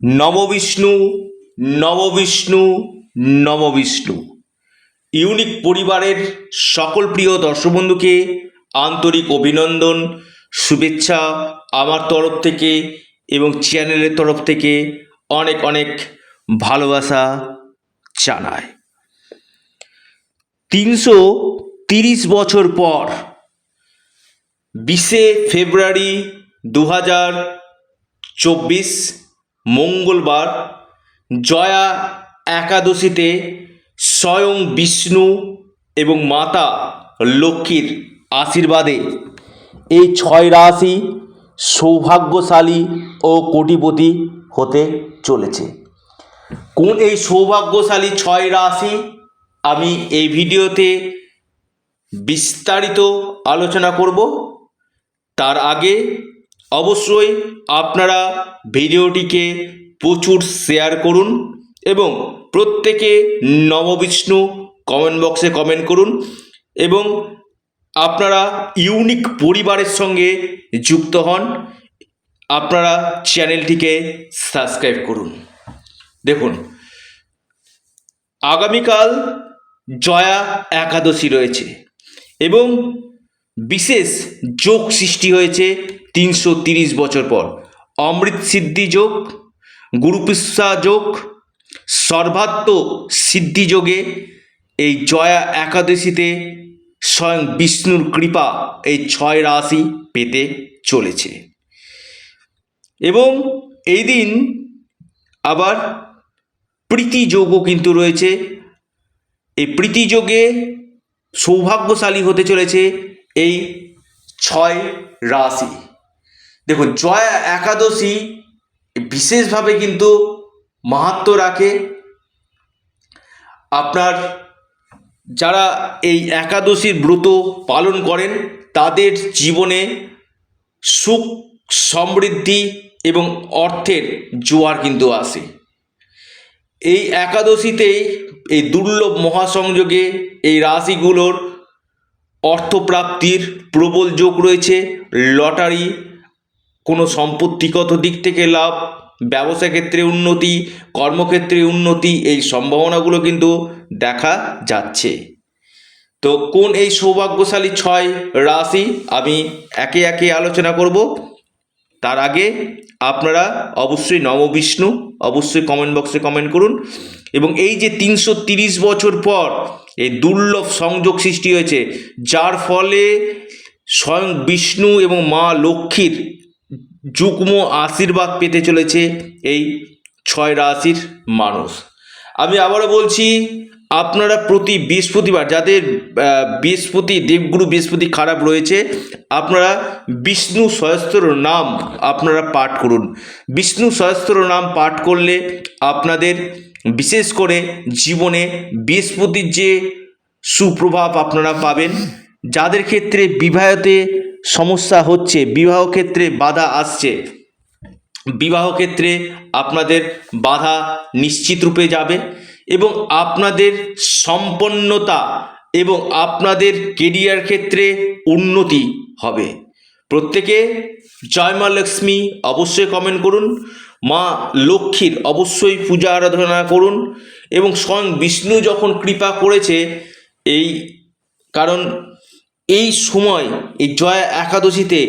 নববিষ্ণু নববিষ্ণু নববিষ্ণু unique পরিবারের সকল প্রিয় দর্শক বন্ধুকে আন্তরিক অভিনন্দন, শুভেচ্ছা আমার তরফ থেকে এবং চ্যানেলের তরফ থেকে অনেক অনেক ভালোবাসা জানায়। তিনশো তিরিশ বছর পর বিশে ফেব্রুয়ারি দু হাজার চব্বিশ মঙ্গলবার জয়া একাদশীতে স্বয়ং বিষ্ণু এবং মাতা লক্ষ্মীর আশীর্বাদে এই ছয় রাশি সৌভাগ্যশালী ও কোটিপতি হতে চলেছে। কোন এই সৌভাগ্যশালী ছয় রাশি? আমি এই ভিডিওতে বিস্তারিত আলোচনা করব। তার আগে অবশ্যই আপনারা ভিডিওটিকে প্রচুর শেয়ার করুন এবং প্রত্যেকে নববিষ্ণু কমেন্ট বক্সে কমেন্ট করুন এবং আপনারা ইউনিক পরিবারের সঙ্গে যুক্ত হন। আপনারা চ্যানেলটিকে সাবস্ক্রাইব করুন। দেখুন, আগামীকাল জয়া একাদশী রয়েছে এবং বিশেষ যোগ সৃষ্টি হয়েছে তিনশো তিরিশ বছর পর। অমৃত সিদ্ধি যোগ গুরুপিসা যোগ, সর্বাত্ম সিদ্ধি যোগে এই জয়া একাদশীতে স্বয়ং বিষ্ণুর কৃপা এই ছয় রাশি পেতে চলেছে। এবং এই দিন আবার প্রীতি যোগও কিন্তু রয়েছে। এই প্রীতি যোগে সৌভাগ্যশালী হতে চলেছে এই ছয় রাশি। দেখুন, জয়া একাদশী বিশেষভাবে কিন্তু মাহাত্ম রাখে। আপনার যারা এই একাদশীর ব্রত পালন করেন, তাদের জীবনে সুখ, সমৃদ্ধি এবং অর্থের জোয়ার কিন্তু আসে। এই একাদশীতে এই দুর্লভ মহাসংযোগে এই রাশিগুলোর অর্থপ্রাপ্তির প্রবল যোগ রয়েছে। লটারি কোনো সম্পত্তিগত দিক থেকে লাভ, ব্যবসা ক্ষেত্রে উন্নতি, কর্মক্ষেত্রে উন্নতি, এই সম্ভাবনাগুলো কিন্তু দেখা যাচ্ছে। তো কোন এই সৌভাগ্যশালী ছয় রাশি আমি একে একে আলোচনা করব? তার আগে আপনারা অবশ্যই নববিষ্ণু অবশ্যই কমেন্ট বক্সে কমেন্ট করুন এবং এই যে তিনশো বছর পর এই দুর্লভ সংযোগ সৃষ্টি হয়েছে, যার ফলে স্বয়ং বিষ্ণু এবং মা লক্ষ্মীর যুগ্ম আশীর্বাদ পেতে চলেছে এই ছয় রাশির মানুষ। আমি আবারও বলছি, আপনারা প্রতি বৃহস্পতিবার যাদের বৃহস্পতি দেবগুরু বৃহস্পতি খারাপ রয়েছে, আপনারা বিষ্ণু সহস্র নাম আপনারা পাঠ করুন। বিষ্ণু সহস্র নাম পাঠ করলে আপনাদের বিশেষ করে জীবনে বৃহস্পতির যে সুপ্রভাব আপনারা পাবেন যাদের ক্ষেত্রে বিবাহতে সমস্যা হচ্ছে, বিবাহ ক্ষেত্রে বাধা আসছে, বিবাহ ক্ষেত্রে আপনাদের বাধা নিশ্চিত রূপে যাবে এবং আপনাদের সম্পন্নতা এবং আপনাদের কেরিয়ার ক্ষেত্রে উন্নতি হবে। প্রত্যেকে জয় মা লক্ষ্মী অবশ্যই কমেন্ট করুন, মা লক্ষ্মীর অবশ্যই পূজা আরাধনা করুন এবং স্বয়ং বিষ্ণু যখন কৃপা করেছে, এই কারণ এই সময় এই জয়া একাদশীতে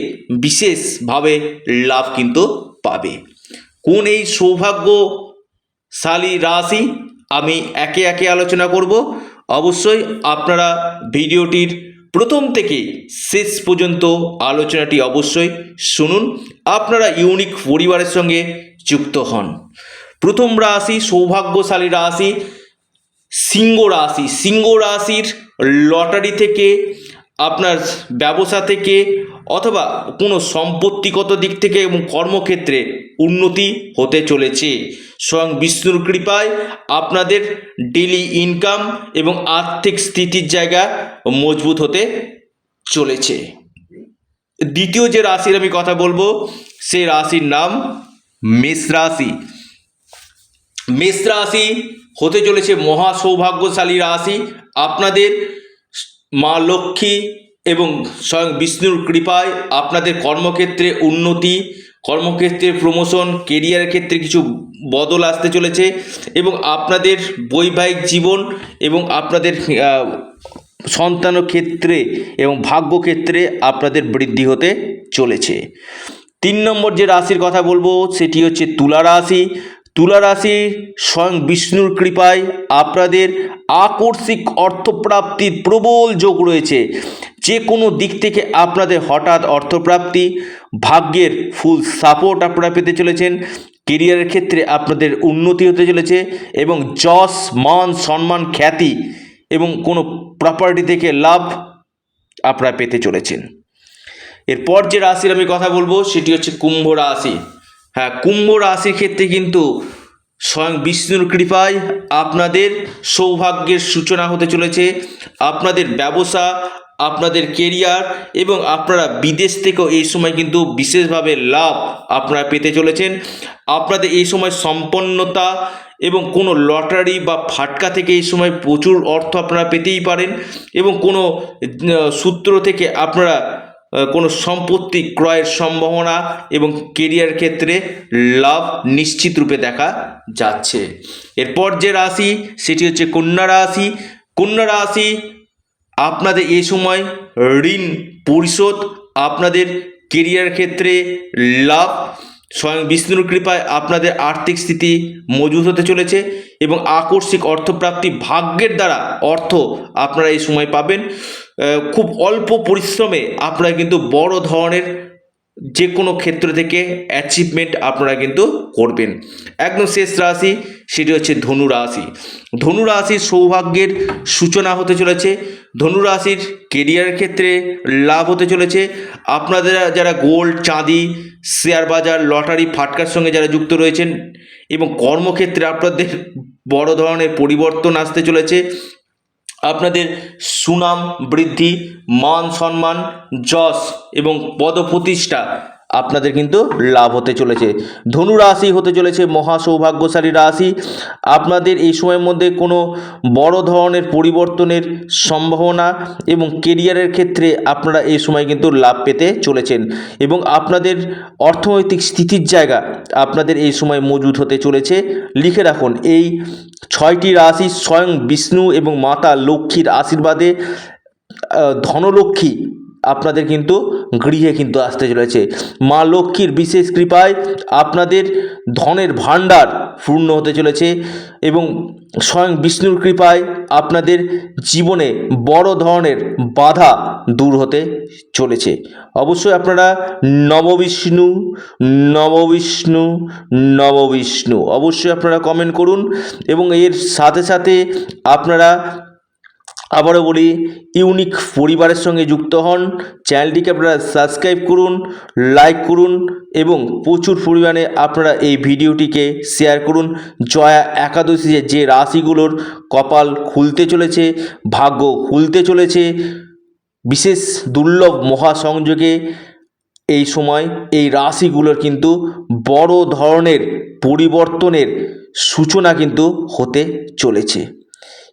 বিশেষভাবে লাভ কিন্তু পাবে। কোন এই সৌভাগ্যশালী রাশি আমি একে একে আলোচনা করব, অবশ্যই আপনারা ভিডিওটির প্রথম থেকে শেষ পর্যন্ত আলোচনাটি অবশ্যই শুনুন। আপনারা ইউনিক পরিবারের সঙ্গে যুক্ত হন। প্রথম রাশি সৌভাগ্যশালী রাশি, সিংহ রাশি। সিংহ রাশির লটারি থেকে আপনার ব্যবসা থেকে অথবা কোনো সম্পত্তিগত দিক থেকে এবং কর্মক্ষেত্রে উন্নতি হতে চলেছে। স্বয়ং বিষ্ণুর কৃপায় আপনাদের ডেলি ইনকাম এবং আর্থিক স্থিতির জায়গা মজবুত হতে চলেছে। দ্বিতীয় যে রাশির আমি কথা বলব, সেই রাশির নাম মেষ রাশি। মেষ রাশি হতে চলেছে মহা সৌভাগ্যশালী রাশি। আপনাদের মা লক্ষ্মী এবং স্বয়ং বিষ্ণুর কৃপায় আপনাদের কর্মক্ষেত্রে উন্নতি, কর্মক্ষেত্রে প্রমোশন কেরিয়ারের ক্ষেত্রে কিছু বদল আসতে চলেছে এবং আপনাদের বৈবাহিক জীবন এবং আপনাদের সন্তান ক্ষেত্রে এবং ভাগ্য ক্ষেত্রে আপনাদের বৃদ্ধি হতে চলেছে। তিন নম্বর যে রাশির কথা বলব সেটি হচ্ছে তুলা রাশি। তুলা রাশি স্বয়ং বিষ্ণুর কৃপায় আপনাদের আকস্মিক অর্থপ্রাপ্তির প্রবল যোগ রয়েছে। যে কোনো দিক থেকে আপনাদের হঠাৎ অর্থপ্রাপ্তি, ভাগ্যের ফুল সাপোর্ট আপনারা পেতে চলেছেন। কেরিয়ারের ক্ষেত্রে আপনাদের উন্নতি হতে চলেছে এবং যশ, মান, সম্মান, খ্যাতি এবং কোনো প্রপার্টি থেকে লাভ আপনারা পেতে চলেছেন। এরপর যে রাশির আমি কথা বলব সেটি হচ্ছে কুম্ভ রাশি। হ্যাঁ কুম্ভ রাশির ক্ষেত্রে কিন্তু স্বয়ং বিষ্ণুর কৃপায় আপনাদের সৌভাগ্যের সূচনা হতে চলেছে। আপনাদের ব্যবসা, আপনাদের কেরিয়ার এবং আপনারা বিদেশ থেকেও এই সময় কিন্তু বিশেষভাবে লাভ আপনারা পেতে চলেছেন। আপনাদের এই সময় সম্পন্নতা এবং কোনো লটারি বা ফাটকা থেকে এই সময় প্রচুর অর্থ আপনারা পেতেই পারেন এবং কোনো সূত্র থেকে আপনারা কোনো সম্পত্তি ক্রয়ের সম্ভাবনা এবং কেরিয়ার ক্ষেত্রে লাভ নিশ্চিত রূপে দেখা যাচ্ছে। এরপর যে রাশি, সেটি হচ্ছে কন্যা রাশি। কন্যা রাশি, আপনাদের এই সময় ঋণ পরিশোধ, আপনাদের কেরিয়ার ক্ষেত্রে লাভ, স্বয়ং বিষ্ণুর কৃপায় আপনাদের আর্থিক স্থিতি মজুত হতে চলেছে এবং আকস্মিক অর্থপ্রাপ্তি ভাগ্যের দ্বারা অর্থ আপনারা এই সময় পাবেন। খুব অল্প পরিশ্রমে আপনারা কিন্তু বড় ধরনের যে কোনো ক্ষেত্র থেকে অ্যাচিভমেন্ট আপনারা কিন্তু করবেন। একদম শেষ রাশি, সেটি হচ্ছে ধনু রাশি। ধনু রাশির সৌভাগ্যের সূচনা হতে চলেছে। ধনু রাশির কেরিয়ারের ক্ষেত্রে লাভ হতে চলেছে। আপনাদের যারা গোল্ড চাঁদি শেয়ার বাজার লটারি ফাটকার সঙ্গে যারা যুক্ত রয়েছেন এবং কর্মক্ষেত্রে আপনাদের বড় ধরনের পরিবর্তন আসতে চলেছে। আপনাদের সুনাম বৃদ্ধি মান সম্মান যশ এবং পদপ্রতিষ্ঠা আপনাদের কিন্তু লাভ হতে চলেছে। ধনু রাশি হতে চলেছে মহা সৌভাগ্যশালী রাশি। আপনাদের এই সময়ের মধ্যে কোনো বড় ধরনের পরিবর্তনের সম্ভাবনা এবং কেরিয়ারের ক্ষেত্রে আপনারা এই সময় কিন্তু লাভ পেতে চলেছেন এবং আপনাদের অর্থনৈতিক স্থিতির জায়গা আপনাদের এই সময় মজুদ হতে চলেছে। লিখে রাখুন, এই ছয়টি রাশি স্বয়ং বিষ্ণু এবং মাতা লক্ষ্মীর আশীর্বাদে ধনলক্ষ্মী আপনাদের কিন্তু গৃহে কিন্তু আসতে চলেছে। মা লক্ষ্মীর বিশেষ কৃপায় আপনাদের ধনের ভাণ্ডার পূর্ণ হতে চলেছে এবং স্বয়ং বিষ্ণুর কৃপায় আপনাদের জীবনে বড় ধরনের বাধা দূর হতে চলেছে। অবশ্যই আপনারা নববিষ্ণু নববিষ্ণু নববিষ্ণু অবশ্যই আপনারা কমেন্ট করুন এবং এর সাথে সাথে আপনারা আবারও বলি ইউনিক পরিবারের সঙ্গে যুক্ত হন। চ্যানেলটিকে আপনারা সাবস্ক্রাইব করুন লাইক করুন এবং প্রচুর পরিমাণে আপনারা এই ভিডিওটিকে শেয়ার করুন। জয়া একাদশী যে রাশিগুলোর কপাল খুলতে চলেছে, ভাগ্য খুলতে চলেছে, বিশেষ দুর্লভ মহাসংযোগে এই সময় এই রাশিগুলোর কিন্তু বড় ধরনের পরিবর্তনের সূচনা কিন্তু হতে চলেছে।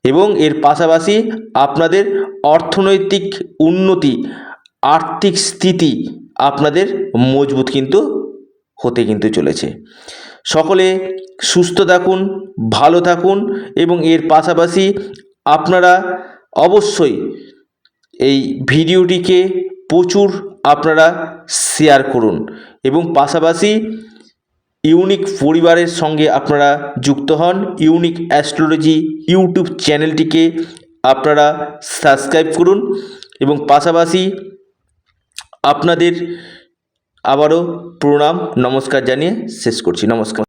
এবং এর পাশাপাশি আপনাদের অর্থনৈতিক উন্নতি, আর্থিক স্থিতি আপনাদের মজবুত কিন্তু হতে কিন্তু চলেছে। সকলে সুস্থ থাকুন, ভালো থাকুন এবং এর পাশাপাশি আপনারা অবশ্যই এই ভিডিওটিকে প্রচুর আপনারা শেয়ার করুন এবং পাশাপাশি ইউনিক পরিবারের সঙ্গে আপনারা যুক্ত হন। ইউনিক অ্যাস্ট্রোলজি ইউটিউব চ্যানেলটিকে আপনারা সাবস্ক্রাইব করুন এবং পাশাপাশি আপনাদের আবারও প্রণাম, নমস্কার জানিয়ে শেষ করছি। নমস্কার।